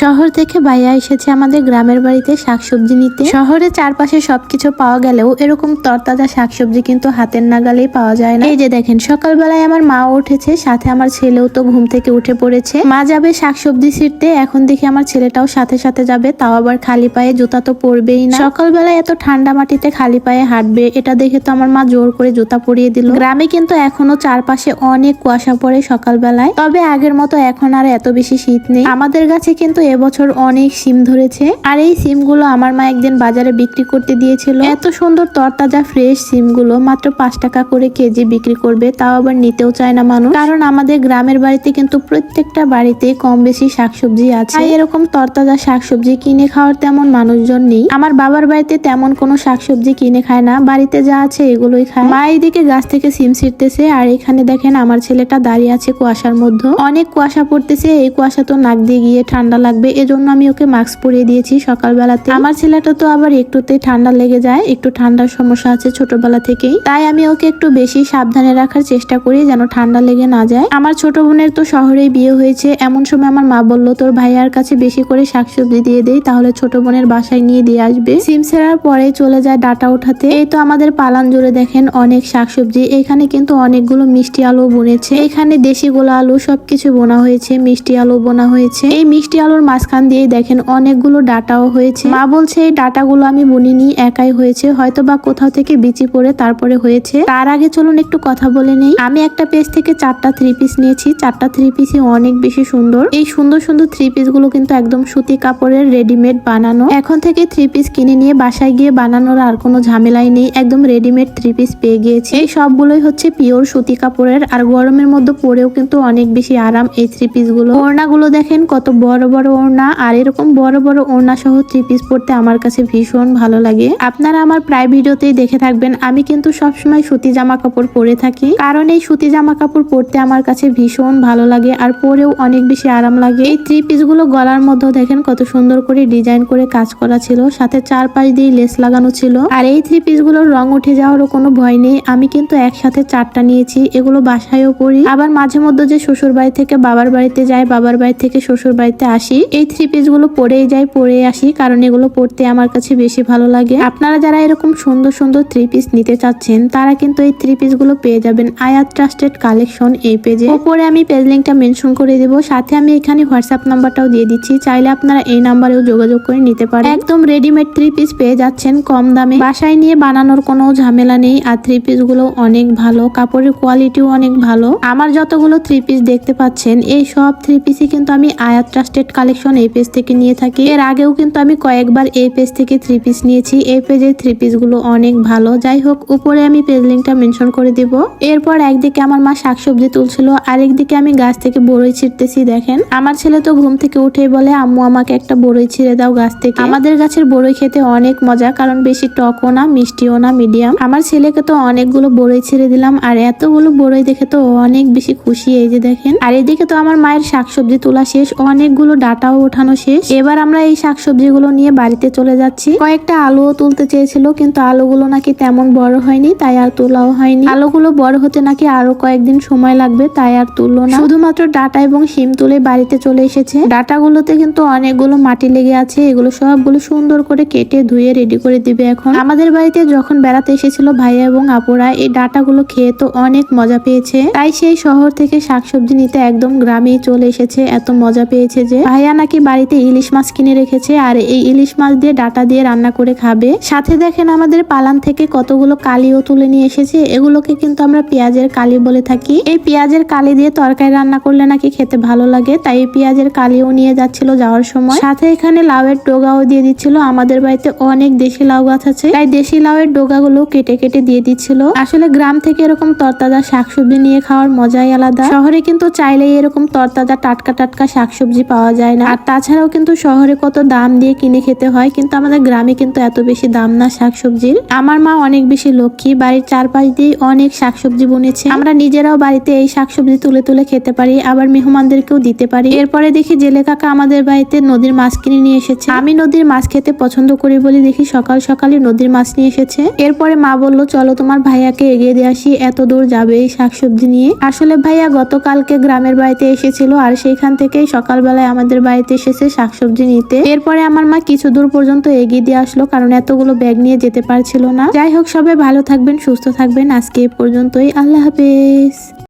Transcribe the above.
শহর থেকে ভাইয়া এসেছে আমাদের গ্রামের বাড়িতে শাকসবজি নিতে। শহরে চারপাশে সবকিছু পাওয়া গেলেও এরকম তরতাজা শাকসবজি কিন্তু হাতের নাগালেই পাওয়া যায় না। এই যে দেখেন, সকালবেলায় আমার মা উঠেছে, সাথে আমার ছেলেও তো ঘুম থেকে উঠে পড়েছে। মা যাবে শাকসবজি ছিঁড়তে, এখন দেখি আমার ছেলেটাও সাথে সাথে যাবে, তাও আবার খালি পায়ে জুতা তো পরবেই না। সকালবেলায় এত ঠান্ডা মাটিতে খালি পায়ে হাঁটবে, এটা দেখে তো আমার মা জোর করে জুতা পরিয়ে দিল। গ্রামে কিন্তু এখনও চারপাশে অনেক কুয়াশা পড়ে সকালবেলায়, তবে আগের মতো এখন আর এত বেশি শীত নেই। আমাদের গাছে কিন্তু এবছর অনেক সিম ধরেছে। আর এই সিমগুলো আমার মা একদিন বাজারে বিক্রি করতে দিয়েছিল। এত সুন্দর তরতাজা ফ্রেশ সিমগুলো মাত্র পাঁচ টাকা করে কেজি বিক্রি করবে, তাও আবার নিতেও চায় না মানুষ। কারণ আমাদের গ্রামের বাড়িতে কিন্তু প্রত্যেকটা বাড়িতে কম বেশি শাকসবজি আছে। এরকম তরতাজা শাকসবজি কিনে খাওয়ার তেমন মানুষজন নেই। আমার বাবার বাড়িতে তেমন কোনো শাকসবজি কিনে খায় না। বাড়িতে যা আছে এগুলোই খায়। মা এইদিকে গাছ থেকে সিম ছিঁড়তেছে আর এখানে দেখেন আমার ছেলেটা দাঁড়িয়ে আছে কুয়াশার মধ্যে। অনেক কুয়াশা পড়তেছে, এই কুয়াশা তো নাক দিয়ে গিয়ে ঠান্ডা লাগবে, এজন্য আমি ওকে মাস্ক পরিয়ে দিয়েছি সকালবেলাতে। আমার ছেলেটা তো আবার একটুতেই ঠান্ডা লেগে যায়, একটু ঠান্ডার সমস্যা আছে ছোটবেলা থেকেই। তাই আমি ওকে একটু বেশি সাবধানে রাখার চেষ্টা করি যেন ঠান্ডা লেগে না যায়। আমার ছোট বোনের তো শহরেই বিয়ে হয়েছে, এমন সময় আমার মা বলল, তোর ভাইয়ার কাছে বেশি করে শাকসবজি দিয়ে দেই তাহলে ছোট বোনের বাসায় নিয়ে দিয়ে আসবে। সিম ছেড়ার পরে চলে যায় ডাটা ওঠাতে। এই তো আমাদের পালান জুড়ে দেখেন অনেক শাকসবজি, এখানে কিন্তু অনেকগুলো মিষ্টি আলু বুনেছে। এখানে দেশি গোলা আলু সবকিছু বোনা হয়েছে, মিষ্টি আলু বোনা হয়েছে। এই মিষ্টি আলুর মাঝখান দিয়ে দেখেন অনেকগুলো ডাটাও হয়েছে। মা বলছে, এই ডাটাগুলো আমি বুনিনি একাই হয়েছে। হয়তো বা কোথাও থেকে বিচি পড়ে তারপরে হয়েছে। তার আগে চলুন একটু কথা বলে নেই। আমি একটা পেজ থেকে চারটা থ্রি পিস নিয়েছি। চারটা থ্রি পিসই অনেক বেশি সুন্দর। এই সুন্দর সুন্দর থ্রি পিসগুলো কিন্তু একদম সুতি কাপড়ের রেডিমেড বানানো। এখন থেকে থ্রি পিস কিনে নিয়ে বাসায় গিয়ে বানানোর আর কোনো ঝামেলাই নেই। একদম রেডিমেড থ্রি পিস পেয়ে গিয়েছি। এই সবগুলোই হচ্ছে পিওর সুতি কাপড়ের। আর গরমের মধ্যে পরেও কিন্তু অনেক বেশি আরাম এই থ্রি পিসগুলো। ওড়না গুলো দেখেন কত বড় বড় ওড়না আর এরকম বড় বড় ওড়না সহ থ্রি পিস পরতে আমার কাছে ভীষণ ভালো লাগে। আপনারা আমার প্রায় ভিডিওতেই দেখে থাকবেন, আমি কিন্তু সবসময় সুতি জামা কাপড় পরে থাকি। কারণ এই সুতি জামা কাপড় পরতে আমার কাছে ভীষণ ভালো লাগে আর পরেও অনেক বেশি আরাম লাগে। এই থ্রি পিসগুলো গলার মধ্যে দেখেন কত সুন্দর করে ডিজাইন করে কাজ করা ছিল, সাথে চারপাশ দিয়ে লেস লাগানো ছিল। আর এই থ্রি পিসগুলোর রং উঠে যাওয়ারও কোনো ভয় নেই, আমি কিন্তু একসাথে চারটা নিয়েছি, এগুলো বাসায়ও পরি। আবার মাঝে মধ্যে যে শ্বশুর বাড়ি থেকে বাবার বাড়িতে যাই, বাবার বাড়ি থেকে শ্বশুর বাড়িতে আসি। এই থ্রি পিসগুলো পরেই যাই পরে আসি, কারণ এগুলো পরতে আমার কাছে বেশি ভালো লাগে। আপনারা যারা এরকম সুন্দর সুন্দর থ্রি পিস নিতে চাচ্ছেন, তারা কিন্তু এই থ্রি পিসগুলো পেয়ে যাবেন আয়াত ট্রাস্টেড কালেকশন এই পেজে উপরে আমি পেজ লিঙ্কটা মেনশন করে দেবো, সাথে আমি এখানে হোয়াটসঅ্যাপ নাম্বারটাও দিয়ে দিচ্ছি, চাইলে আপনারা এই নাম্বারেও যোগাযোগ করে নিতে পারেন। একদম রেডিমেড থ্রি পিস পেয়ে যাচ্ছেন কম দামে। বাসায় নিয়ে বানানোর কোনো ঝামেলা নেই, আর থ্রি পিসগুলো অনেক ভালো, কাপড়ের কোয়ালিটিও অনেক ভালো। আমার যতগুলো থ্রি পিস দেখতে পাচ্ছেন, এই সব থ্রি পিসই কিন্তু আমি আয়াত ট্রাস্টেড কালেকশন এই পেজ থেকে নিয়ে থাকি। এর আগেও কিন্তু আমি কয়েকবার এই পেজ থেকে থ্রি পিস নিয়েছি। এই পেজের থ্রি পিসগুলো অনেক ভালো। যাই হোক, উপরে আমি পেজ লিঙ্কটা মেনশন করে দিব। এরপর একদিকে আমার মা শাকসবজি তুলছিল, আরেকদিকে আমি গাছ থেকে বড়ই ছিঁড়তেছি, দেখেন। আমার ছেলে তো ঘুম থেকে উঠেই বলে, আম্মু, আমাকে একটা বড়ই ছিঁড়ে দাও গাছ থেকে। আমাদের গাছের বড়ই খেতে অনেক মজা, কারণ বেশি টকও না, মিষ্টিও না মিডিয়াম আমার ছেলেকে তো অনেকগুলো বড়ই ছিঁড়ে দিলাম, আর এতগুলো বড়ই দেখে তো অনেক বেশি খুশি, এই যে দেখেন। আর এদিকে তো আমার মায়ের শাকসবজি তোলা শেষ, অনেকগুলো ডাটাও ওঠানো শেষ। এবার আমরা এই শাকসবজিগুলো নিয়ে বাড়িতে চলে যাচ্ছি। কয়েকটা আলুও তুলতে চেয়েছিল, কিন্তু আলুগুলো নাকি তেমন বড় হয়নি, তাই আর তোলাও হয়নি। আলুগুলো বড় হতে নাকি আরও কয়েকদিন সময় লাগবে, তাই আর তুললো না। শুধুমাত্র ডাটা এবং শিম তুলে বাড়িতে চলে এসেছে। ডাটাগুলোতে কিন্তু অনেকগুলো মাটি লেগে আছে, এগুলো সবগুলো সুন্দর করে কেটে ধুয়ে রেডি করে দিবে এখন। আমাদের বাড়িতে যখন বেড়াতে এসেছিল ভাইয়া এবং আপুরা, এই ডাটাগুলো খেয়ে তো অনেক মজা পেয়েছে। তাই সেই শহর থেকে শাকসবজি নিতে একদম গ্রামেই চলে এসেছে, এত মজা পেয়েছে যে। ভাইয়া নাকি বাড়িতে ইলিশ মাছ কিনে রেখেছে আর এই ইলিশ মাছ দিয়ে ডাটা দিয়ে রান্না করে খাবে? সাথে দেখেন আমাদের পালান থেকে কতগুলো কালিও তুলে নিয়ে এসেছে। এগুলোকে কিন্তু আমরা পেঁয়াজের কালি বলে থাকি। এই পেঁয়াজের কালি দিয়ে তরকারি রান্না করলে নাকি খেতে ভালো লাগে, তাই এই পেঁয়াজের কালিও নিয়ে যাচ্ছিল যাওয়ার সময়। সাথে এখানে লাউয়ের ডোগাও দিয়ে দিচ্ছিল। আমাদের বাড়িতে অনেক দেশি লাউ গাছ আছে, তাই দেশি লাউয়ের ডোগাগুলো কেটে কেটে দিয়ে দিচ্ছিল। আসলে গ্রাম থেকে এরকম তরতাজা শাকসবজি নিয়ে খাওয়ার মজাই আলাদা। শহরে কিন্তু চাইলেই এরকম তরতাজা টাটকা টাটকা শাকসবজি পাওয়া যায়। না। আর তাছাড়াও কিন্তু শহরে কত দাম দিয়ে কিনে খেতে হয়, কিন্তু আমাদের গ্রামে কিন্তু এত বেশি দাম না শাকসবজির। আমার মা অনেক বেশি লক্ষ্মী, বাড়ির চারপাশ দিয়ে অনেক শাকসবজি বুনেছে। আমরা নিজেরাও বাড়িতে এই শাকসবজি তুলে তুলে খেতে পারি, আবার মেহমানদেরকেও দিতে পারি। এরপরে দেখি জেলে কাকা আমাদের বাড়িতে নদীর মাছ কিনে নিয়ে এসেছে। আমি নদীর মাছ খেতে পছন্দ করি বলে দেখি সকাল সকালে নদীর মাছ নিয়ে এসেছে। এরপরে মা বলল, চলো তোমার ভাইয়াকে এগিয়ে দিয়ে আসি, এত দূর যাবে এই শাকসবজি নিয়ে। আসলে ভাইয়া গতকালকে গ্রামের বাড়িতে এসেছিল, আর সেইখান থেকেই সকালবেলায় আমাদের বাড়িতে এসেছে, শাকসবজি নিতে। এরপরে আমার মা কিছু দূর পর্যন্ত এগিয়ে দিয়ে আসলো, কারণ এতগুলো ব্যাগ নিয়ে যেতে পারছিল না। যাই হোক, সবাই ভালো থাকবেন, সুস্থ থাকবেন। আজকে এ পর্যন্তই। আল্লাহ হাফেজ।